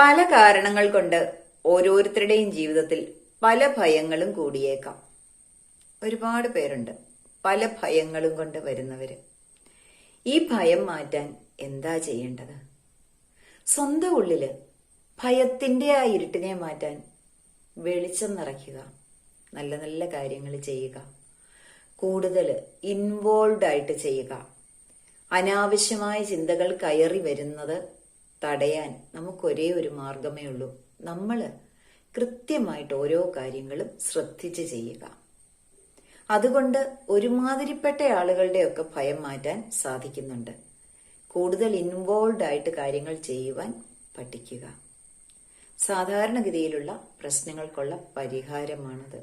പല കാരണങ്ങൾ കൊണ്ട് ഓരോരുത്തരുടെയും ജീവിതത്തിൽ പല ഭയങ്ങളും കൂടിയേക്കാം. ഒരുപാട് പേരുണ്ട്. പല ഭയങ്ങളും കൊണ്ട് വരുന്നവര്. ഈ ഭയം മാറ്റാൻ എന്താ ചെയ്യേണ്ടത്? സ്വന്തം ഉള്ളിൽ ഭയത്തിന്റെ ആ ഇരുട്ടിനെ മാറ്റാൻ വെളിച്ചം നിറയ്ക്കുക. നല്ല നല്ല കാര്യങ്ങൾ ചെയ്യുക. കൂടുതൽ ഇൻവോൾവ് ആയിട്ട് ചെയ്യുക. അനാവശ്യമായ ചിന്തകൾ കയറി വരുന്നത് തടയാൻ നമുക്ക് ഒരേ ഒരു മാർഗമേ ഉള്ളൂ. നമ്മൾ കൃത്യമായിട്ട് ഓരോ കാര്യങ്ങളും ശ്രദ്ധിച്ച് ചെയ്യുക. അതുകൊണ്ട് ഒരുമാതിരിപ്പെട്ട ആളുകളുടെയൊക്കെ ഭയം മാറ്റാൻ സാധിക്കുന്നുണ്ട്. കൂടുതൽ ഇൻവോൾവ് ആയിട്ട് കാര്യങ്ങൾ ചെയ്യുവാൻ പഠിക്കുക. സാധാരണഗതിയിലുള്ള പ്രശ്നങ്ങൾക്കുള്ള പരിഹാരമാണത്.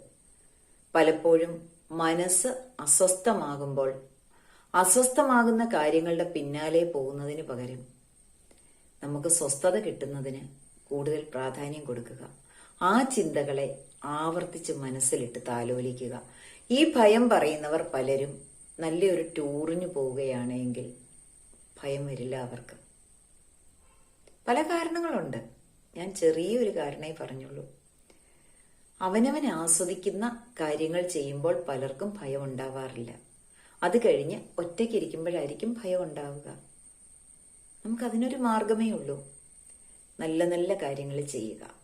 പലപ്പോഴും മനസ്സ് അസ്വസ്ഥമാകുമ്പോൾ അസ്വസ്ഥമാകുന്ന കാര്യങ്ങളുടെ പിന്നാലെ പോകുന്നതിന് പകരം നമുക്ക് സ്വസ്ഥത കിട്ടുന്നതിന് കൂടുതൽ പ്രാധാന്യം കൊടുക്കുക. ആ ചിന്തകളെ ആവർത്തിച്ച് മനസ്സിലിട്ട് താലോലിക്കുക. ഈ ഭയം പറയുന്നവർ പലരും നല്ലൊരു ടൂറിന് പോവുകയാണെങ്കിൽ ഭയം വരില്ല അവർക്ക്. പല കാരണങ്ങളുണ്ട്. ഞാൻ ചെറിയൊരു കാരണമേ പറഞ്ഞുള്ളൂ. അവനവൻ ആസ്വദിക്കുന്ന കാര്യങ്ങൾ ചെയ്യുമ്പോൾ പലർക്കും ഭയം ഉണ്ടാവാറില്ല. അത് കഴിഞ്ഞ് ഒറ്റയ്ക്കിരിക്കുമ്പോഴായിരിക്കും ഭയം ഉണ്ടാവുക. നമുക്കതിനൊരു മാർഗമേ ഉള്ളൂ. നല്ല നല്ല കാര്യങ്ങൾ ചെയ്യുക.